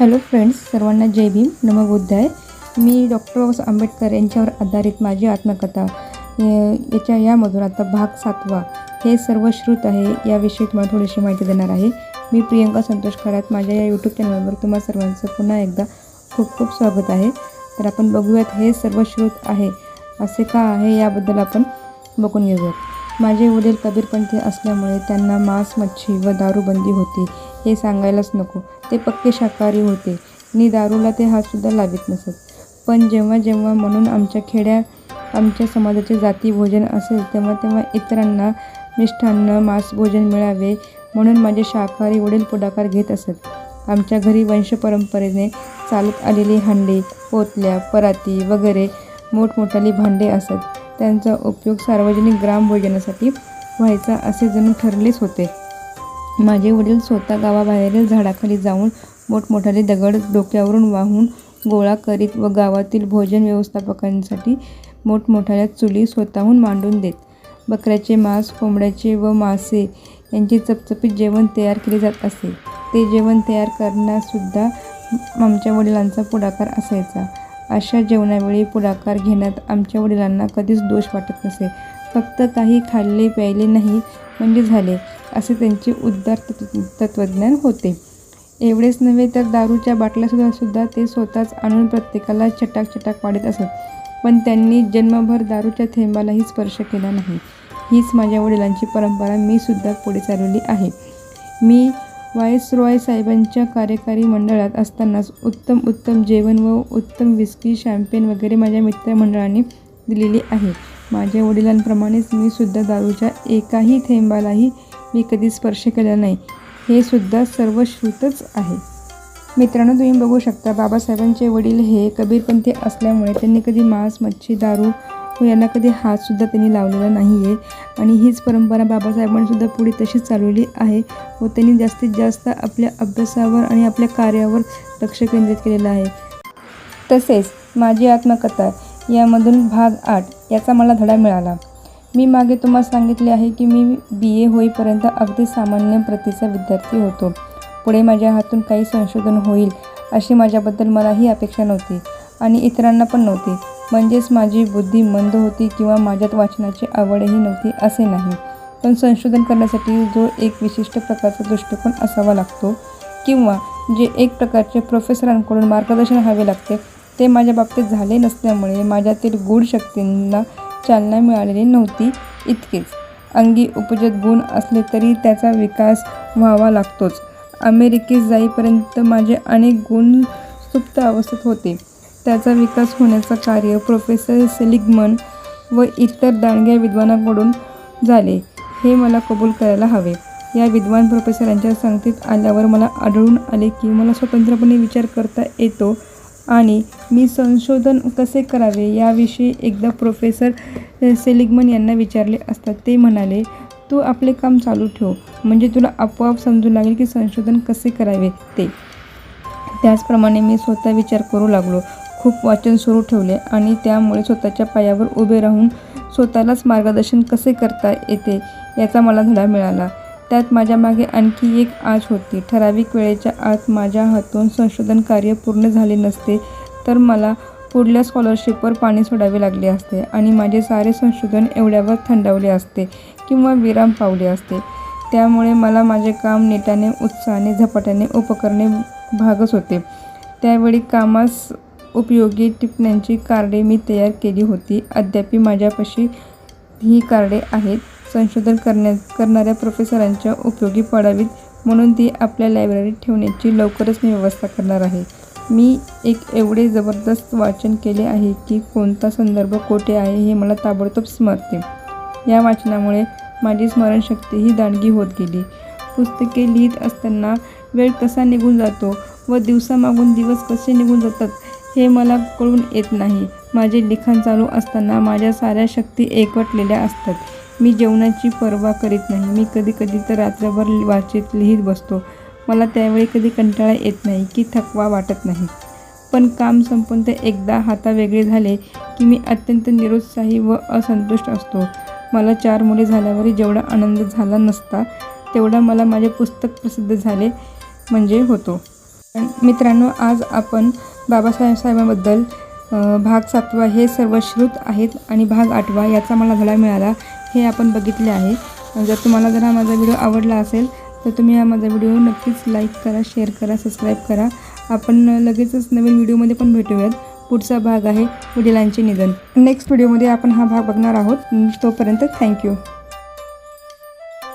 Hello friends सर्वांना जय भीम नमो बुद्धाय मी डॉक्टर बाबासाहेब आंबेडकर यांच्यावर आधारित माझी आत्मकथा याच्या यामधून आता भाग सातवा. हे सर्व श्रुत आहे याविषयी तुम्हाला थोडीशी माहिती देणार आहे. मी प्रियंका संतोष खरात माझ्या या यूट्यूब चॅनलवर तुम्हा सर्वांचं पुन्हा एकदा खूप खूप स्वागत आहे. तर आपण बघूयात हे सर्व श्रुत आहे असे का आहे याबद्दल आपण बघून घेऊयात. माझे वडील कबीरपंथी असल्यामुळे त्यांना मांस मच्छी व दारूबंदी होती. हे सांगायलाच नको. ते पक्के शाकाहारी होते. नि दारूला ते हातसुद्धा लावित नसत. पण जेव्हा जेव्हा म्हणून आमच्या खेड्या आमच्या समाजाचे जाती भोजन असेल तेव्हा तेव्हा इतरांना मिष्ठान्न मांस भोजन मिळावे म्हणून माझे शाकाहारी वडील पुढाकार घेत असत. आमच्या घरी वंशपरंपरेने चालत आलेली हांडी पोतल्या पराती वगैरे मोठमोठाली भांडे असत. त्यांचा उपयोग सार्वजनिक ग्रामभोजनासाठी व्हायचा असे जणू ठरलेच होते. माझे वडील स्वतः गावाबाहेरील झाडाखाली जाऊन मोठमोठाले दगड डोक्यावरून वाहून गोळा करीत व गावातील भोजन व्यवस्थापकांसाठी मोठमोठ्या चुली स्वतःहून मांडून देत. बकऱ्याचे मांस कोंबड्याचे व मासे यांचे चपचपीत जेवण तयार केले जात असे. ते जेवण तयार करण्यासुद्धा आमच्या वडिलांचा पुढाकार असायचा. अशा जेवणावेळी पुढाकार घेण्यात आमच्या वडिलांना कधीच दोष वाटत नसे. फक्त काही खाल्ले प्यायले नाही म्हणजे झाले असे त्यांचे उद्दार तत्व तत्त्वज्ञान होते. एवढेच नव्हे तर दारूच्या बाटल्यासुद्धा सुद्धा ते स्वतःच आणून प्रत्येकाला छटाक छटाक वाढत असत. पण त्यांनी जन्मभर दारूच्या थेंबालाही स्पर्श केला नाही. हीच माझ्या वडिलांची परंपरा. मी सुद्धा पुढे चालवली आहे. मी वायसरॉय साहेबांच्या कार्यकारी मंडळात असतानाच उत्तम उत्तम जेवण व उत्तम विस्की शॅम्पेन वगैरे माझ्या मित्रमंडळांनी दिलेली आहे. माझ्या वडिलांप्रमाणेच मी सुद्धा दारूच्या एकाही थेंबालाही मी कधी स्पर्श केला नाही. हे सुद्धा सर्व श्रुतच आहे. मित्रांनो तुम्ही बघू शकता बाबासाहेबांचे वडील हे कबीरपंथी असल्यामुळे त्यांनी कधी मांस मच्छी दारू व यांना कधी हातसुद्धा त्यांनी लावलेला नाही आहे आणि हीच परंपरा बाबासाहेबांनीसुद्धा पुढे तशीच चालवली आहे व त्यांनी जास्तीत जास्त आपल्या अभ्यासावर आणि आपल्या कार्यावर लक्ष केंद्रित केलेलं आहे. तसेच माझी आत्मकथा यामधून भाग आठ याचा मला धडा मिळाला. मी मागे तुम्हाला सांगितले आहे की मी बी ए होईपर्यंत अगदी सामान्य प्रतीचा विद्यार्थी होतो. पुढे माझ्या हातून काही संशोधन होईल अशी माझ्याबद्दल मलाही अपेक्षा नव्हती आणि इतरांना पण नव्हती. म्हणजेच माझी बुद्धी मंद होती किंवा माझ्यात वाचनाची आवडही नव्हती असे नाही. पण संशोधन करण्यासाठी जो एक विशिष्ट प्रकारचा दृष्टिकोन असावा लागतो किंवा जे एक प्रकारचे प्रोफेसरांकडून मार्गदर्शन हवे लागते ते माझ्या बाबतीत झाले नसल्यामुळे माझ्यातील गूढ शक्तींना चालना मिळालेली नव्हती इतकेच. अंगी उपजत गुण असले तरी त्याचा विकास व्हावा लागतोच. अमेरिकेत जाईपर्यंत माझे अनेक गुण सुप्त अवस्थेत होते. त्याचा विकास होण्याचं कार्य प्रोफेसर सेलिगमन व इतर दांडग्या विद्वानांकडून झाले. हे मला कबूल करायला हवे. या विद्वान प्रोफेसरांच्या संगतीत आल्यावर मला आढळून आले की मला स्वतंत्रपणे विचार करता येतो आणि मी संशोधन कसे करावे याविषयी एकदा प्रोफेसर सेलिगमन यांना विचारले असता ते म्हणाले तू आपले काम चालू ठेव. म्हणजे तुला आपोआप समजू लागेल की संशोधन कसे करावे ते. त्याचप्रमाणे मी स्वतः विचार करू लागलो. खूप वाचन सुरू ठेवले आणि त्यामुळे स्वतःच्या पायावर उभे राहून स्वतःलाच मार्गदर्शन कसे करता येते याचा मला धडा मिळाला. त्यात माझ्या मागे आणखी एक आच होती. ठराविक वेळेच्या आत माझ्या हातून संशोधन कार्य पूर्ण झाले नसते तर मला पुढल्या स्कॉलरशिपवर पाणी सोडावे लागले असते आणि माझे सारे संशोधन एवढ्यावर थंडावले असते किंवा विराम पावले असते. त्यामुळे मला माझे काम नेटाने उत्साहाने झपाट्याने उपकरणे भागच होते. त्यावेळी कामास उपयोगी टिपण्यांची कार्डे मी तयार केली होती. अद्याप माझ्यापाशी ही कार्डे आहेत. संशोधन करण्या करणाऱ्या प्रोफेसरांच्या उपयोगी पडावीत म्हणून ती आपल्या लायब्ररीत ठेवण्याची लवकरच मी व्यवस्था करणार आहे. मी एक एवढे जबरदस्त वाचन केले आहे की कोणता संदर्भ कोठे आहे हे मला ताबडतोब स्मरते. या वाचनामुळे माझी स्मरणशक्ती ही दांडगी होत गेली. पुस्तके लिहित असताना वेळ कसा निघून जातो व दिवसामागून दिवस कसे निघून जातात हे मला कळून येत नाही. माझे लिखाण चालू असताना माझ्या साऱ्या शक्ती एकवटलेल्या असतात. मी जेवणाची पर्वा करीत नाही. मी कधी कधी तर रात्रभर वाचीत लिहित बसतो. मला त्यावेळी कधी कंटाळा येत नाही की थकवा वाटत नाही. पण काम संपून ते एकदा हातावेगळे झाले की मी अत्यंत निरुत्साही व असंतुष्ट असतो. मला चार मुले झाल्यावरही जेवढा आनंद झाला नसता तेवढा मला माझे पुस्तक प्रसिद्ध झाले म्हणजे होतो. मित्रांनो आज आपण बाबासाहेब साहेबांबद्दल भाग सातवा हे सर्व श्रुत आहेत आणि भाग आठवा याचा मला धडा मिळाला हे आपण बघितले आहे. जर तुम्हाला जर हा माझा व्हिडिओ आवडला असेल तर तुम्ही हा माझा व्हिडिओ नक्कीच लाईक करा शेअर करा सबस्क्राईब करा. आपण लगेचच नवीन व्हिडिओमध्ये पण भेटूयात. पुढचा भाग आहे वडिलांचे निधन. नेक्स्ट व्हिडिओमध्ये आपण हा भाग बघणार आहोत. तोपर्यंत थँक्यू.